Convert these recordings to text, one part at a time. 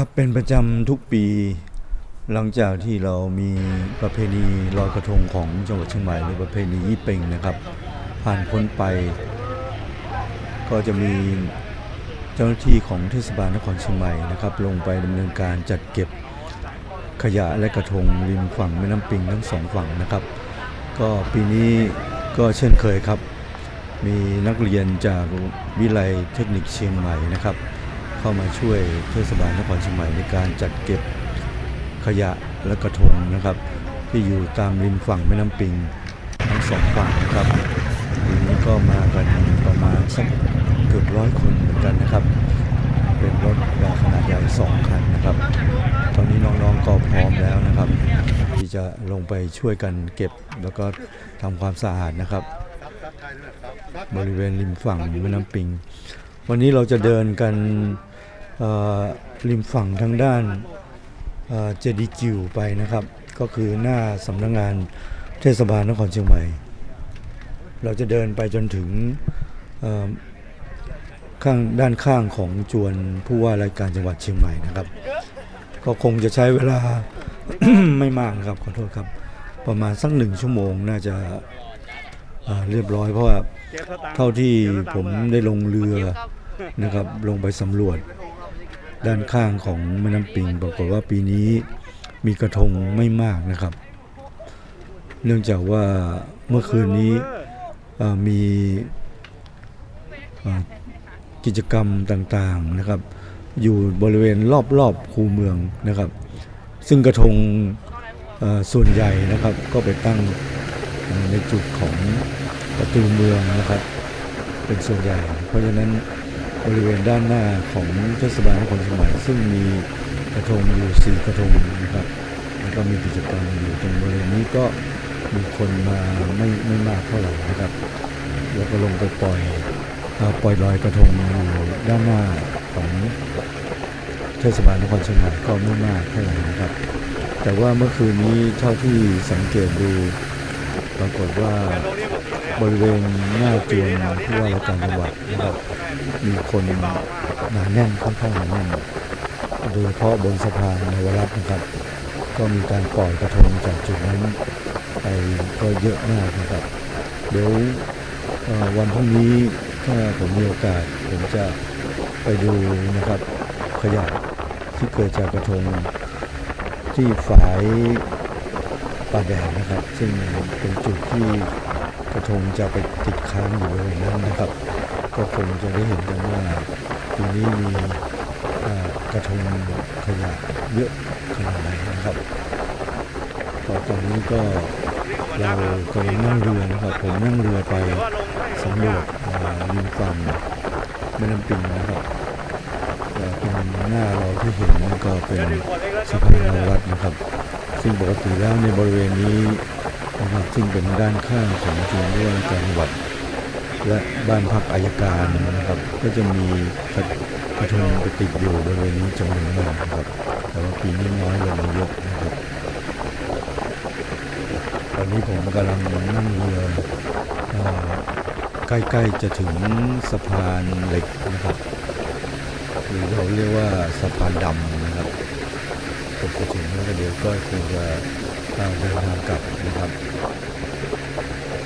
ครับเป็นประจำทุกปี หลังจากที่เรามีประเพณีลอยกระทงของจังหวัดเชียงใหม่หรือประเพณียี่เป่งนะครับ ผ่านพ้นไป ก็จะมีเจ้าหน้าที่ของเทศบาลนครเชียงใหม่นะครับ ลงไปดำเนินการจัดเก็บขยะและกระทงริมฝั่งแม่น้ำปิงทั้งสองฝั่งนะครับ ก็ปีนี้ก็เช่นเคยครับ มีนักเรียนจากวิไลยเทคนิคเชียงใหม่นะครับ เข้ามาช่วยเทศบาลนครเชียงใหม่ในการจัดเก็บขยะและกระทงนะครับ ที่อยู่ตามริมฝั่งแม่น้ำปิงทั้งสองฝั่งนะครับปีนี้ก็มากันประมาณสักเกือบร้อยคนเหมือนกันนะครับ เป็นรถยาขนาดใหญ่สองคันนะครับ ตอนนี้น้องๆก็พร้อมแล้วนะครับ ที่จะลงไปช่วยกันเก็บแล้วก็ทำความสะอาดนะครับ บริเวณริมฝั่งแม่น้ำปิง วันนี้เราจะเดินกัน ริมฝั่งทางด้านเจดีจิวไปนะครับ ก็คือหน้าสำนักงงานเทศบาลนครเชียงใหม่ เราจะเดินไปจนถึงข้างด้านข้างของจวนผู้ว่าราชการจังหวัดเชียงใหม่นะครับ ก็คงจะใช้เวลาไม่มากนะครับขอโทษครับ ประมาณสักหนึ่งชั่วโมงน่าจะเอ่อเรียบร้อยเพราะว่าเท่าที่ผมได้ลงเรือนะครับลงไปสำรวจ ด้านข้างของแม่น้ำปิงปรากฏว่าปีนี้มีกระทงไม่มากนะครับ เนื่องจากว่าเมื่อคืนนี้มีกิจกรรมต่างๆนะครับ อยู่บริเวณรอบๆคูเมืองนะครับ ซึ่งกระทงส่วนใหญ่นะครับก็ไปตั้งในจุดของประตูเมืองนะครับ เป็นส่วนใหญ่ เพราะฉะนั้น บริเวณด้านหน้าของเทศบาลนครเชียงใหม่ซึ่งมีกระทงอยู่สี่กระทงนะครับแล้วก็มีกิจกรรมอยู่ตรงบริเวณนี้ก็มีคนมาไม่ไม่มากเท่าไหร่นะครับ แล้วก็ลงไปปล่อยปล่อยลอยกระทงอยู่ด้านหน้าของเทศบาลนครเชียงใหม่ก็ไม่มากเท่าไหร่นะครับ แต่ว่าเมื่อคืนนี้เท่าที่สังเกตดูปรากฏว่า บริเวณหน้าจวนผู้ว่าราชการจังหวัดนะครับมีคนหนาแน่นค่อนข้างหนาแน่นโดยเฉพาะบนสะพานนวรัตน์นะครับ ก็มีการปล่อยกระทงจากจุดนั้นไปก็เยอะมากนะครับเดี๋ยววันพรุ่งนี้ถ้าผมมีโอกาสผมจะไปดูนะครับขยะที่เกิดจากกระทงที่ฝายป่าแดดนะครับ ซึ่งเป็นจุดที่ กระทงจะไปติดค้างอยู่บริเวณนั้นนะครับ ก็คงจะได้เห็นกันว่าปีนี้มีกระทงขยะเยอะขนาดไหนนะครับต่อตอนนี้ก็เรากำลังนั่งเรือนะครับผมนั่งเรือไปสำรวจเอ่อริมฝั่งแม่น้ำปิงนะครับแต่ตรงหน้าเราที่เห็นนั่นก็เป็นสะพานนวรัตน์นะครับ ซึ่งปกติแล้วในบริเวณนี้ นะครับซึ่งเป็นด้านข้างของจุฬาลงจังหวัด และบ้านพักอายการนะครับ ก็จะมีกระกระทงไปติดอยู่บริเวณนี้จำนวนมากนะครับแต่ว่าปีนี้น้อยลงเยอะนะครับตอนนี้ผมกำลังนั่งเรือใกล้ๆจะถึงสะพานเหล็กนะครับหรือเราเรียกว่าสะพานดำนะครับผมจะถึงแล้วเดี๋ยวก็คงจะ เอ่อเดินทางกลับนะครับ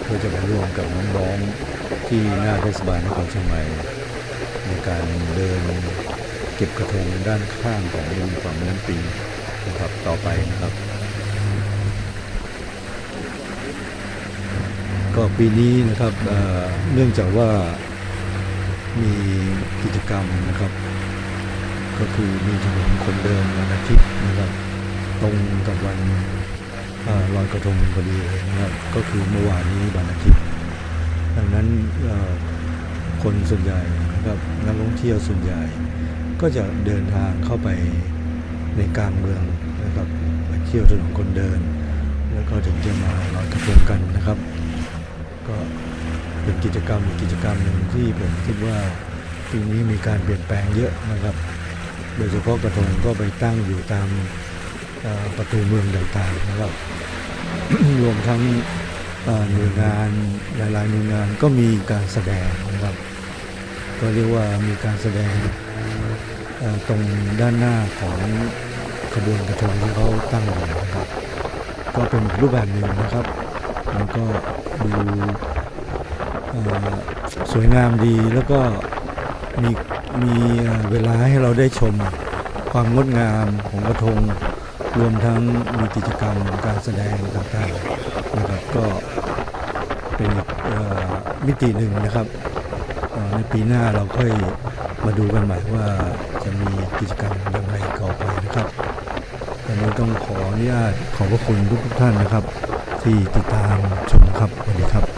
เพื่อจะมาร่วมกับน้องๆที่หน้าเทศบาลนครเชียงใหม่ในการเดินเก็บกระทงด้านข้างของริมฝั่งแม่น้ำปิงนะครับต่อไปนะครับ ก็ปีนี้นะครับเนื่องจากว่ามีกิจกรรมนะครับ ก็คือมีถนนคนเดินวันอาทิตย์นะครับตรงกับวัน ลอยกระทงพอดีเลยนะครับก็คือเมื่อวานนี้วันอาทิตย์ดังนั้นคนส่วนใหญ่นะครับนักท่องเที่ยวส่วนใหญ่ ก็จะเดินทางเข้าไปในกลางเมืองนะครับไปเที่ยวถนนคนเดิน แล้วก็ถึงจะมาลอยกระทงกันนะครับ ก็เป็นกิจกรรมกิจกรรมหนึ่งที่ผมคิดว่าปีนี้มีการเปลี่ยนแปลงเยอะนะครับ โดยเฉพาะกระทงก็ไปตั้งอยู่ตาม ประตูเมืองต่างๆนะครับรวมทั้งหน่วยงานหลายๆหน่วยงานก็มีการแสดงนะครับ ก็เรียกว่ามีการแสดงตรงด้านหน้าของขบวนกระทงที่เขาตั้งอยู่นะครับ ก็เป็นรูปแบบหนึ่งนะครับ แล้วก็ดูสวยงามดีแล้วก็มีมีเวลาให้เราได้ชมความงดงามของกระทง รวมทั้งมีกิจกรรมการแสดงต่างๆนะครับก็เป็นอีกมิติหนึ่งนะครับ ในปีหน้าเราค่อยมาดูกันใหม่ว่าจะมีกิจกรรมยังไงต่อไปนะครับวันนี้ต้องขออนุญาตขอบพระคุณทุกๆท่านนะครับ ที่ติดตามชมครับสวัสดีครับ